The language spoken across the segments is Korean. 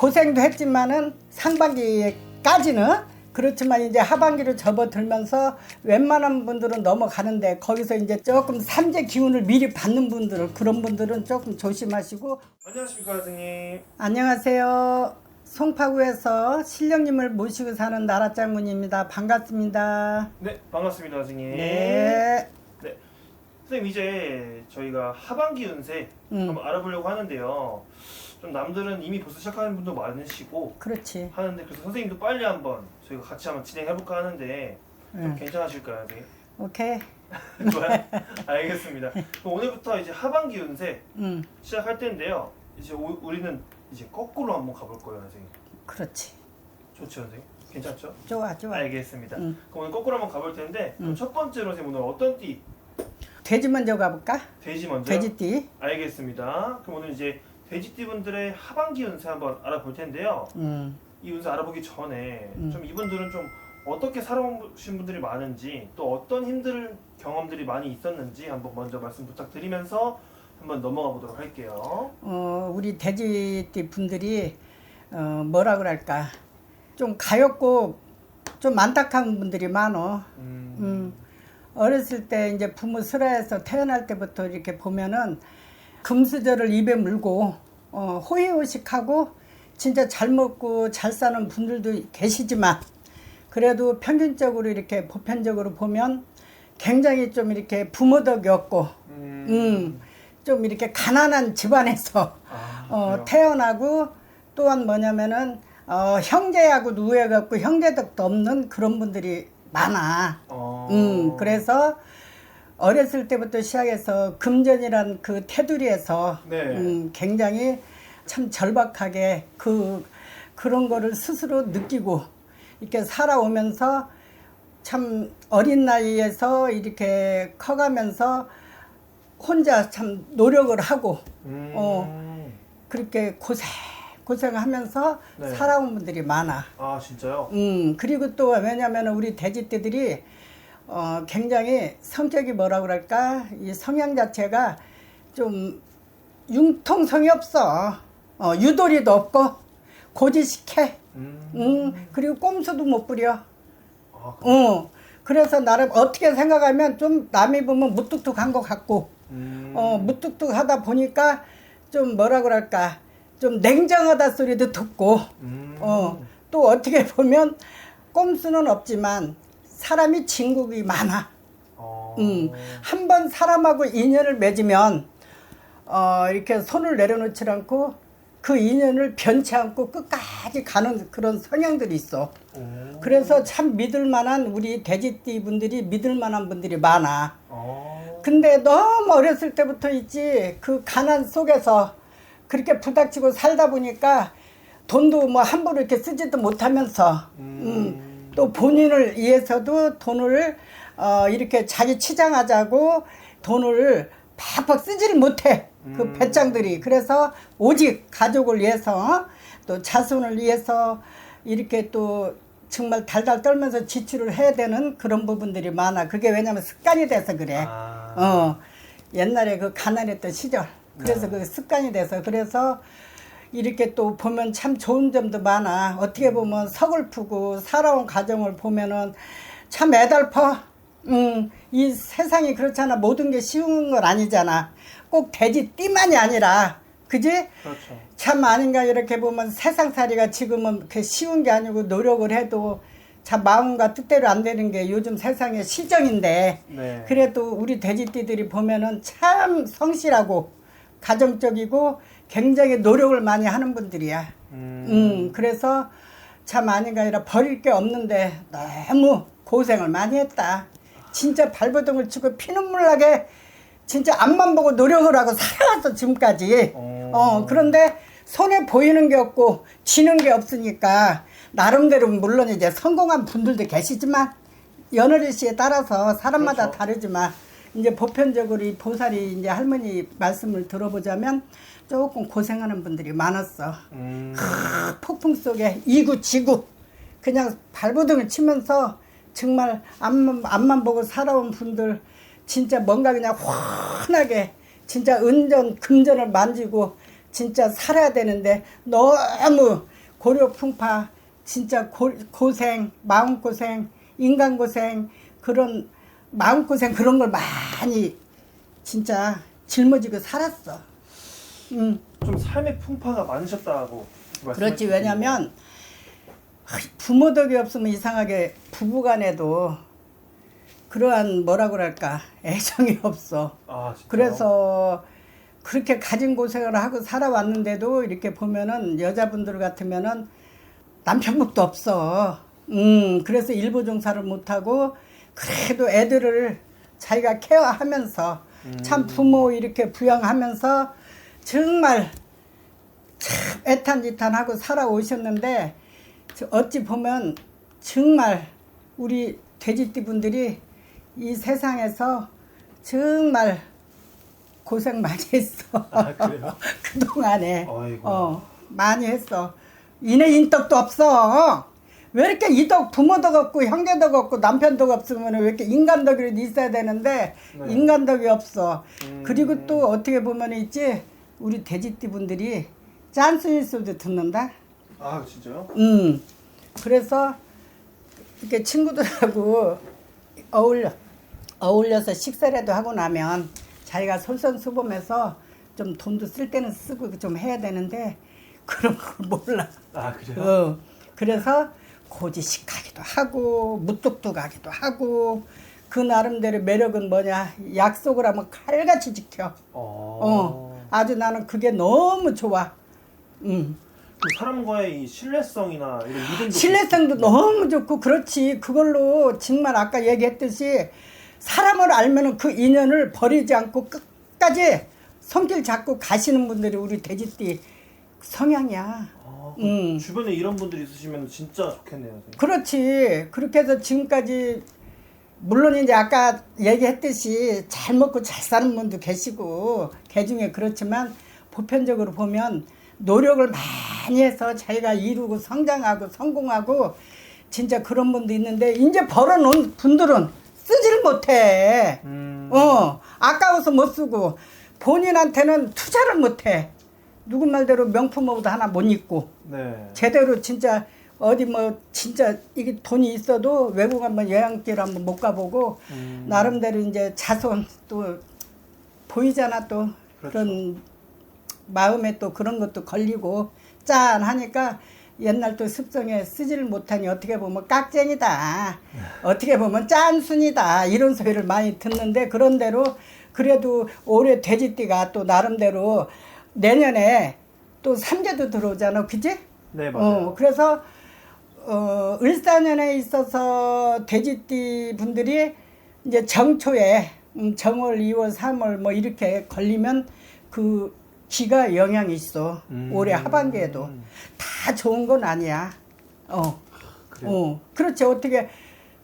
고생도 했지만은 상반기까지는 그렇지만 이제 하반기로 접어들면서 웬만한 분들은 넘어가는데 거기서 이제 조금 삼재 기운을 미리 받는 분들 그런 분들은 조금 조심하시고 안녕하십니까 선생님. 안녕하세요. 송파구에서 신령님을 모시고 사는 나라장군입니다. 반갑습니다. 네 반갑습니다 선생님. 네. 선생님 이제 저희가 하반기 운세 음. 한번 알아보려고 하는데요. 좀 남들은 이미 벌써 시작하는 분도 많으시고 그렇지. 하는데 그래서 선생님도 빨리 한번 저희가 같이 한번 진행해볼까 하는데 좀 응. 괜찮으실까요 선생님? 오케이. 좋아요. 알겠습니다. 그럼 오늘부터 이제 하반기 운세 응. 시작할 텐데요. 이제 오- 우리는 이제 거꾸로 한번 가볼 거예요 선생님. 그렇지. 좋죠 선생님? 괜찮죠? 좋아, 좋아. 알겠습니다. 응. 그럼 오늘 거꾸로 한번 가볼 텐데 그럼 응. 첫 번째로 선생님 오늘 어떤 띠? 돼지 먼저 가볼까? 돼지 먼저. 돼지띠. 알겠습니다. 그럼 오늘 이제 돼지띠 분들의 하반기 운세 한번 알아볼 텐데요. 응. 이 운세 알아보기 전에 음. 좀 이분들은 좀 어떻게 살아오신 분들이 많은지 또 어떤 힘들 경험들이 많이 있었는지 한번 먼저 말씀 부탁드리면서 한번 넘어가 보도록 할게요. 어, 우리 돼지띠 분들이 어, 뭐라 그럴까? 좀 가엾고 좀 안타까운 분들이 많어. 음, 음, 어렸을 때 이제 부모 슬하에서 태어날 때부터 이렇게 보면은 금수저를 입에 물고 어, 호의호식하고 진짜 잘 먹고 잘 사는 분들도 계시지만 그래도 평균적으로 이렇게 보편적으로 보면 굉장히 좀 이렇게 부모덕이 없고 음, 음, 좀 이렇게 가난한 집안에서 아, 어? 태어나고 또한 뭐냐면은 어, 형제하고 누해갖고 형제덕도 없는 그런 분들이 많아. 어, 음, 그래서 어렸을 때부터 시작해서 금전이란 그 테두리에서 네. 음, 굉장히 참 절박하게 그 그런 거를 스스로 느끼고 이렇게 살아오면서 참 어린 나이에서 이렇게 커가면서 혼자 참 노력을 하고 음, 어. 그렇게 고생 고생하면서 네. 살아온 분들이 많아. 아 진짜요? 음, 그리고 또 왜냐면 우리 돼지떼들이 어, 굉장히 성격이 뭐라 그럴까? 이 성향 자체가 좀 융통성이 없어. 어, 유도리도 없고 고지식해. 음, 음, 그리고 꼼수도 못 부려. 아, 그- 어. 그래서 나름 어떻게 생각하면 좀 남이 보면 무뚝뚝한 것 같고 음, 어, 무뚝뚝하다 보니까 좀 뭐라 그럴까? 좀 냉정하다 소리도 듣고 음, 어, 또 어떻게 보면 꼼수는 없지만 사람이 진국이 많아. 어, 음, 한 번 사람하고 인연을 맺으면 어, 이렇게 손을 내려놓지 않고 그 인연을 변치 않고 끝까지 가는 그런 성향들이 있어. 오, 그래서 참 믿을 만한 우리 돼지띠 분들이 믿을 만한 분들이 많아. 어, 근데 너무 어렸을 때부터 있지 그 가난 속에서 그렇게 부닥치고 살다 보니까 돈도 뭐 함부로 이렇게 쓰지도 못하면서 음, 또 본인을 위해서도 돈을 어, 이렇게 자기 치장하자고 돈을 팍팍 쓰지를 못해. 그 음. 배짱들이. 그래서 오직 가족을 위해서 또 자손을 위해서 이렇게 또 정말 달달 떨면서 지출을 해야 되는 그런 부분들이 많아. 그게 왜냐면 습관이 돼서 그래. 아, 어. 옛날에 그 가난했던 시절. 그래서 네. 그 습관이 돼서 그래서 이렇게 또 보면 참 좋은 점도 많아. 어떻게 보면 서글프고 살아온 가정을 보면은 참 애달퍼 음 이 세상이 그렇잖아. 모든 게 쉬운 건 아니잖아. 꼭 돼지 띠만이 아니라. 그지? 그렇죠. 참 아닌가 이렇게 보면 세상살이가 지금은 그 쉬운 게 아니고 노력을 해도 참 마음과 뜻대로 안 되는 게 요즘 세상의 시정인데. 네. 그래도 우리 돼지띠들이 보면은 참 성실하고 가정적이고 굉장히 노력을 많이 하는 분들이야. 음, 음, 그래서 참 아닌가 아니라 버릴 게 없는데 너무 고생을 많이 했다. 진짜 발버둥을 치고 피눈물 나게 진짜 앞만 보고 노력을 하고 살아왔어 지금까지. 어. 어, 그런데 손에 보이는 게 없고 쥐는 게 없으니까 나름대로 물론 이제 성공한 분들도 계시지만 연월일 씨에 따라서 사람마다 그렇죠. 다르지만 이제 보편적으로 이 보살이 이제 할머니 말씀을 들어보자면 조금 고생하는 분들이 많았어. 음, 그 폭풍 속에 이구 지구 그냥 발버둥을 치면서 정말 앞만, 앞만 보고 살아온 분들 진짜 뭔가 그냥 환하게 진짜 은전 금전을 만지고 진짜 살아야 되는데 너무 고려 풍파 진짜 고, 고생 마음 고생 인간 고생 그런 마음 고생 그런 걸 많이 진짜 짊어지고 살았어. 음. 좀 삶의 풍파가 많으셨다고 그렇지. 왜냐면 부모 덕이 없으면 이상하게 부부간에도 그러한 뭐라 그럴까 애정이 없어. 아? 그래서 그렇게 가진 고생을 하고 살아왔는데도 이렇게 보면은 여자분들 같으면은 남편복도 없어. 음, 그래서 일부 종사를 못하고 그래도 애들을 자기가 케어하면서 참 부모 이렇게 부양하면서 정말 참 애탄지탄하고 살아오셨는데 저 어찌 보면 정말 우리 돼지띠 분들이 이 세상에서 정말 고생 많이 했어. 아, 그래요? 그동안에. 아이고. 어, 많이 했어. 이내 인덕도 없어. 왜 이렇게 이덕 부모덕 없고 형제덕 없고 남편덕 없으면 왜 이렇게 인간덕이라도 있어야 되는데 네. 인간덕이 없어. 음. 그리고 또 어떻게 보면 있지 우리 돼지띠 분들이 짠순이 소리도 듣는다. 아, 진짜요? 음. 그래서 이렇게 친구들하고 어울려 어울려서 식사라도 하고 나면 자기가 솔선수범해서 좀 돈도 쓸 때는 쓰고 좀 해야 되는데 그런 걸 몰라. 아, 그래요? 어. 그래서 고지식하기도 하고 무뚝뚝 하기도 하고 그 나름대로 매력은 뭐냐 약속을 하면 칼같이 지켜. 어. 어. 아주 나는 그게 너무 좋아. 음. 그 사람과의 이 신뢰성이나 이런 믿음도 신뢰성도 너무 좋고 그렇지 그걸로 정말 아까 얘기했듯이 사람을 알면은 그 인연을 버리지 않고 끝까지 손길 잡고 가시는 분들이 우리 돼지띠 성향이야. 아, 그 음. 주변에 이런 분들이 있으시면 진짜 좋겠네요. 선생님. 그렇지. 그렇게 해서 지금까지 물론 이제 아까 얘기했듯이 잘 먹고 잘 사는 분도 계시고 개중에 그렇지만 보편적으로 보면 노력을 많이 해서 자기가 이루고 성장하고 성공하고 진짜 그런 분도 있는데 이제 벌어놓은 분들은 쓰지를 못해. 음. 어, 아까워서 못 쓰고 본인한테는 투자를 못해. 누구 말대로 명품 옷도 하나 못 입고 네. 제대로 진짜 어디 뭐 진짜 이게 돈이 있어도 외국 한번 여행길 한번 못 가보고 음. 나름대로 이제 자손 또 보이잖아 또 그렇죠. 그런 마음에 또 그런 것도 걸리고 짠 하니까 옛날 또 습성에 쓰지를 못하니 어떻게 보면 깍쟁이다 어떻게 보면 짠순이다 이런 소리를 많이 듣는데 그런대로 그래도 올해 돼지띠가 또 나름대로 내년에 또 삼재도 들어오잖아 그지? 네, 맞아요. 어, 그래서 어, 을사년에 있어서 돼지띠 분들이 이제 정초에 음, 정월, 2월, 3월 뭐 이렇게 걸리면 그 기가 영향이 있어. 음. 올해 하반기에도 다 좋은 건 아니야. 어, 그래요? 어, 그렇지 어떻게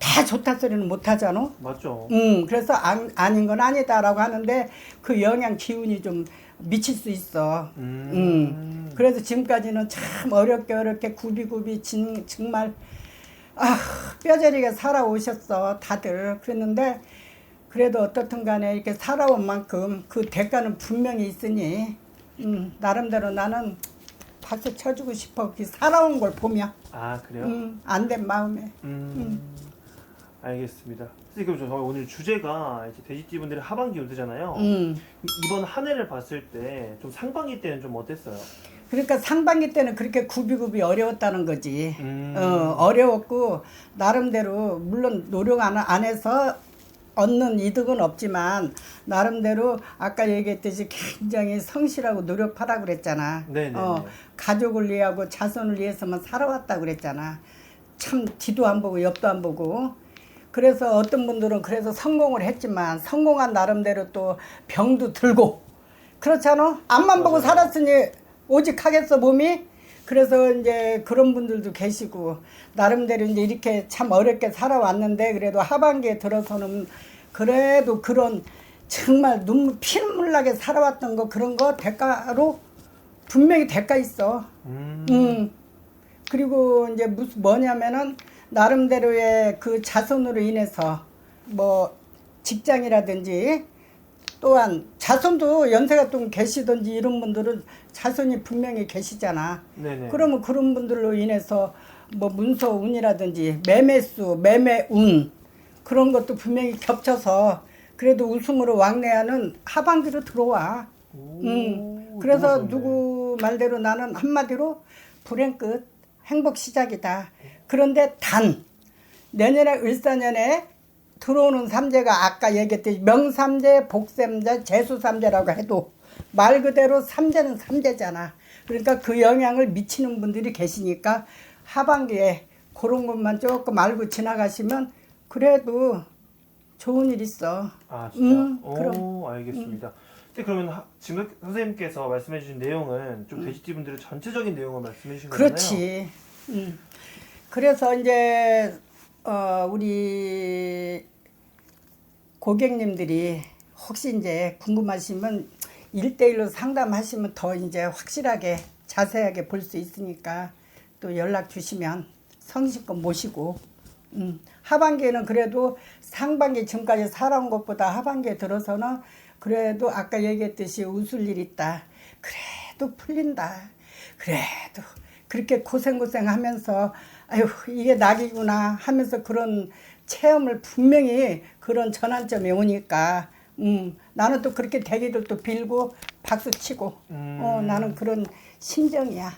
다 좋다 소리는 못 하잖아. 맞죠. 음, 그래서 안, 아닌 건 아니다라고 하는데 그 영향 기운이 좀 미칠 수 있어. 음. 음. 그래서 지금까지는 참 어렵게 어렵게 굽이굽이 진, 정말 아, 뼈저리게 살아오셨어 다들 그랬는데 그래도 어떻든 간에 이렇게 살아온 만큼 그 대가는 분명히 있으니 음, 나름대로 나는 박수 쳐주고 싶어 그 살아온 걸 보면 아, 그래요? 음, 안 된 마음에 음. 알겠습니다. 선생님 그럼 저 오늘 주제가 이제 돼지띠 분들의 하반기 운세잖아요. 음. 이번 한 해를 봤을 때 좀 상반기 때는 좀 어땠어요? 그러니까 상반기 때는 그렇게 굽이굽이 어려웠다는 거지. 음. 어, 어려웠고 나름대로 물론 노력 안, 안 해서 얻는 이득은 없지만 나름대로 아까 얘기했듯이 굉장히 성실하고 노력하라 그랬잖아. 네네네. 어, 가족을 위하고 자손을 위해서만 살아왔다 그랬잖아. 참 뒤도 안 보고 옆도 안 보고. 그래서 어떤 분들은 그래서 성공을 했지만 성공한 나름대로 또 병도 들고 그렇잖아. 앞만 보고. 살았으니 오직 하겠어 몸이. 그래서 이제 그런 분들도 계시고 나름대로 이제 이렇게 참 어렵게 살아왔는데 그래도 하반기에 들어서는 그래도 그런 정말 눈물 피눈물 나게 살아왔던 거 그런 거 대가로 분명히 대가 있어. 음. 음. 그리고 이제 무슨 뭐냐면은 나름대로의 그 자손으로 인해서 뭐 직장이라든지 또한 자손도 연세가 좀 계시든지 이런 분들은 자손이 분명히 계시잖아. 네네. 그러면 그런 분들로 인해서 뭐 문서 운이라든지 매매수, 매매운 그런 것도 분명히 겹쳐서 그래도 웃음으로 왕래하는 하반기로 들어와. 오, 음. 그래서. 누구 말대로 나는 한마디로 불행 끝, 행복 시작이다. 그런데 단 내년에 을사년에 들어오는 삼재가 아까 얘기했듯이 명삼재, 복삼재, 재수삼재라고 해도 말 그대로 삼재는 삼재잖아. 그러니까 그 영향을 미치는 분들이 계시니까 하반기에 그런 것만 조금 알고 지나가시면 그래도 좋은 일 있어. 아 진짜. 음, 오 그럼. 알겠습니다. 근데 그러면 하, 지금 선생님께서 말씀해 주신 내용은 음. 좀 돼지띠 분들의 전체적인 내용을 말씀해 주신 거잖아요. 그렇지. 음. 그래서 이제 어 우리 고객님들이 혹시 이제 궁금하시면 일대일로 상담하시면 더 이제 확실하게 자세하게 볼 수 있으니까 또 연락 주시면 성실껏 모시고 음, 하반기에는 그래도 상반기 지금까지 살아온 것보다 하반기에 들어서는 그래도 아까 얘기했듯이 웃을 일 있다. 그래도 풀린다. 그래도 그렇게 고생고생 하면서 아유 이게 낙이구나 하면서 그런 체험을 분명히 그런 전환점이 오니까 음, 나는 또 그렇게 되기를 또 빌고 박수 치고 음. 어, 나는 그런 심정이야.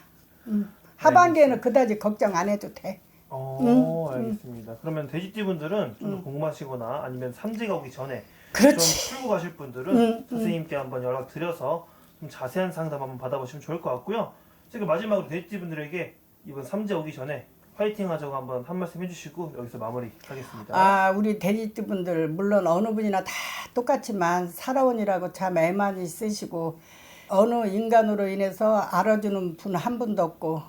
음. 하반기에는 그다지 걱정 안 해도 돼. 어, 음, 알겠습니다. 그러면 돼지띠 분들은 좀더 궁금하시거나 아니면 삼재가 오기 전에 그렇지. 좀 풀고 가실 분들은 음, 음. 선생님께 한번 연락 드려서 좀 자세한 상담 한번 받아보시면 좋을 것 같고요. 지금 마지막으로 돼지띠분들에게 이번 삼재 오기 전에 화이팅 하자고 한번 한 말씀 해주시고 여기서 마무리 하겠습니다. 아, 우리 돼지분들 물론 어느 분이나 다 똑같지만 살아온이라고 참 애많이 쓰시고 어느 인간으로 인해서 알아주는 분 한 분도 없고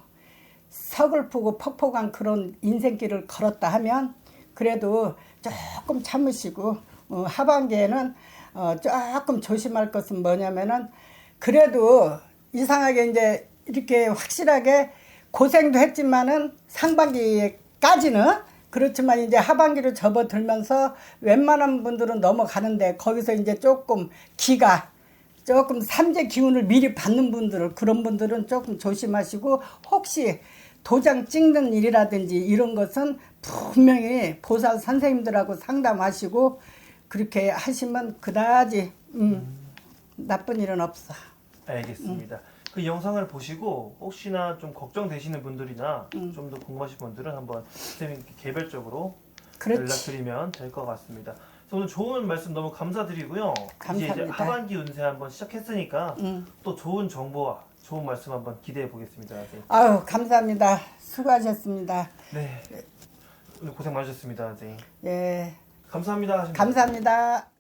서글프고 퍽퍽한 그런 인생길을 걸었다 하면 그래도 조금 참으시고 어, 하반기에는 어, 조금 조심할 것은 뭐냐면은 그래도 이상하게 이제 이렇게 확실하게 고생도 했지만은 상반기까지는 그렇지만 이제 하반기로 접어들면서 웬만한 분들은 넘어가는데 거기서 이제 조금 기가 조금 삼재 기운을 미리 받는 분들 그런 분들은 조금 조심하시고 혹시 도장 찍는 일이라든지 이런 것은 분명히 보살 선생님들하고 상담하시고 그렇게 하시면 그다지 음, 나쁜 일은 없어. 알겠습니다. 그 영상을 보시고 혹시나 좀 걱정되시는 분들이나 음. 좀 더 궁금하신 분들은 한번 선생님께 개별적으로 그렇지. 연락드리면 될 것 같습니다. 그래서 오늘 좋은 말씀 너무 감사드리고요. 이제, 이제 감사합니다. 하반기 운세 한번 시작했으니까 음. 또 좋은 정보와 좋은 말씀 한번 기대해 보겠습니다. 선생님. 아유 감사합니다. 수고하셨습니다. 네. 오늘 고생 많으셨습니다, 선생님. 예 감사합니다. 감사합니다.